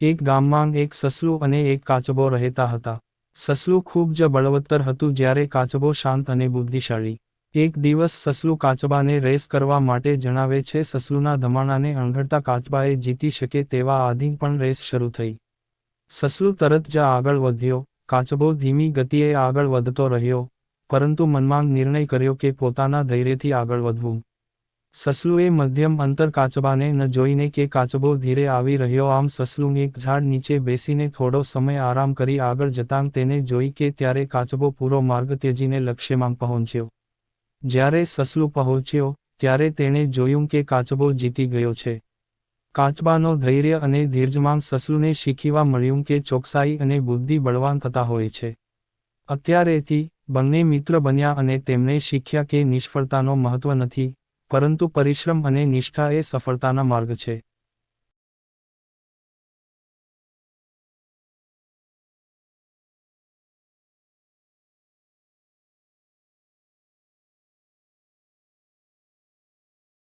એક ગામમાં એક સસલું અને એક કાચબો રહેતા હતા. સસલું ખૂબ જ બળવત્તર હતું જ્યારે કાચબો શાંત અને બુદ્ધિશાળી. એક દિવસ સસલું કાચબાને રેસ કરવા માટે જણાવે છે, સસલુના ધમાણાને અણઘડતા કાચબાએ જીતી શકે તેવા આધીન પણ રેસ શરૂ થઈ. સસલું તરત જ આગળ વધ્યો. કાચબો ધીમી ગતિએ આગળ વધતો રહ્યો, પરંતુ મનમાં નિર્ણય કર્યો કે પોતાના ધૈર્યથી આગળ વધવું. સસલુએ મધ્યમ અંતર કાચબાને ન જોઈને કે કાચબો ધીરે આવી રહ્યો. આમ સસલું એક ઝાડ નીચે બેસીને થોડો સમય આરામ કરી આગળ જતાં તેને જોઈ કે ત્યારે કાચબો પૂરો માર્ગ ત્યજીને લક્ષ્યમાં પહોંચ્યો. જ્યારે સસલું પહોંચ્યો, ત્યારે તેણે જોયું કે કાચબો જીતી ગયો છે. કાચબાનો ધૈર્ય અને ધીરજમાં સસલુને શીખીવા મળ્યું કે ચોકસાઈ અને બુદ્ધિ બળવાન થતા હોય છે. અત્યારેથી બંને મિત્ર બન્યા અને તેમણે શીખ્યા કે નિષ્ફળતાનો મહત્વ નથી પરંતુ પરિશ્રમ અને નિષ્ઠા એ સફળતાના માર્ગ છે.